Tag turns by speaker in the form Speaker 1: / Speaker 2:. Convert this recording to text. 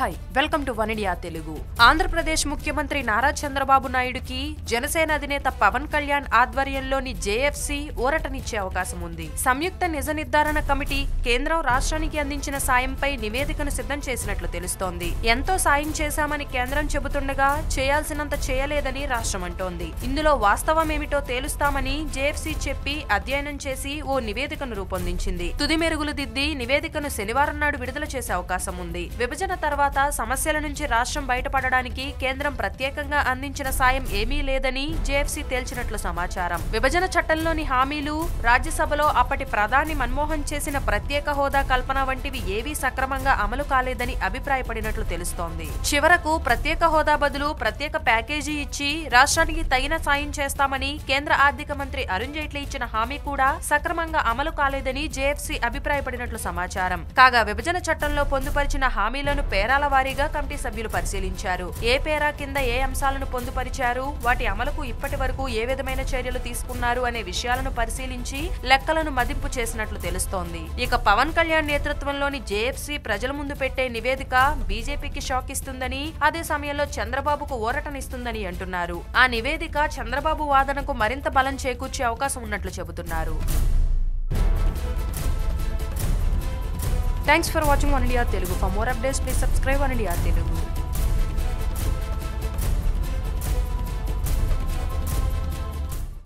Speaker 1: Hi welcome to one India Telugu Andhra Pradesh ముఖ్యమంత్రి నారా చంద్రబాబు నాయుడుకి జనసేన అధినేత పవన్ కళ్యాణ్ ఆధ్వర్యంలోని జేఎఫ్సి ఊరటనిచ్చే అవకాశం ఉంది సంయుక్త నిజ నిర్ధారణ కమిటీ కేంద్రం రాష్ట్రానికి అందించిన సాయంపై నివేదికను సిద్ధం చేసినట్లు తెలుస్తోంది ఎంతో సాయం చేశామని కేంద్రం చెబుతుండగా చేయాల్సినంత చేయలేదని రాష్ట్రం అంటోంది ఇందులో వాస్తవం ఏమిటో తేలుస్తామని జేఎఫ్సి చెప్పి అధ్యయనం చేసి ఓ నివేదికను రూపొందించింది తుది మెరుగులు దిద్ది నివేదికను శనివారం నాడు విడుదల చేసే అవకాశం ఉంది విభజన తర్వాత తర్వాత సమస్యల నుంచి రాష్ట్రం బయటపడడానికి కేంద్రం ప్రత్యేకంగా అందించిన సాయం ఏమీ లేదని జేఎఫ్సీ తేల్చినట్లు సమాచారం విభజన చట్టంలోని హామీలు రాజ్యసభలో అప్పటి ప్రధాని మన్మోహన్ చేసిన ప్రత్యేక హోదా కల్పన వంటివి ఏవీ సక్రమంగా అమలు కాలేదని అభిప్రాయపడినట్లు తెలుస్తోంది చివరకు ప్రత్యేక హోదా బదులు ప్రత్యేక ప్యాకేజీ ఇచ్చి రాష్ట్రానికి తగిన సాయం చేస్తామని కేంద్ర ఆర్థిక మంత్రి అరుణ్ జైట్లీ ఇచ్చిన హామీ కూడా సక్రమంగా అమలు కాలేదని జేఎఫ్సీ అభిప్రాయపడినట్లు సమాచారం కాగా విభజన చట్టంలో పొందుపరిచిన హామీలను పేరాల జిల్లాల వారీగా కమిటీ సభ్యులు పరిశీలించారు ఏ పేరా కింద ఏ అంశాలను పొందుపరిచారు వాటి అమలుకు ఇప్పటి వరకు ఏ విధమైన చర్యలు తీసుకున్నారు అనే విషయాలను పరిశీలించి లెక్కలను మదింపు చేసినట్లు తెలుస్తోంది ఇక పవన్ కళ్యాణ్ నేతృత్వంలోని జేఎఫ్సీ ప్రజల ముందు పెట్టే నివేదిక బీజేపీకి షాక్ ఇస్తుందని అదే సమయంలో చంద్రబాబుకు ఊరటనిస్తుందని అంటున్నారు ఆ నివేదిక చంద్రబాబు వాదనకు మరింత బలం చేకూర్చే అవకాశం ఉన్నట్లు చెబుతున్నారు Thanks for watching One India Telugu. For more updates, please subscribe One India Telugu.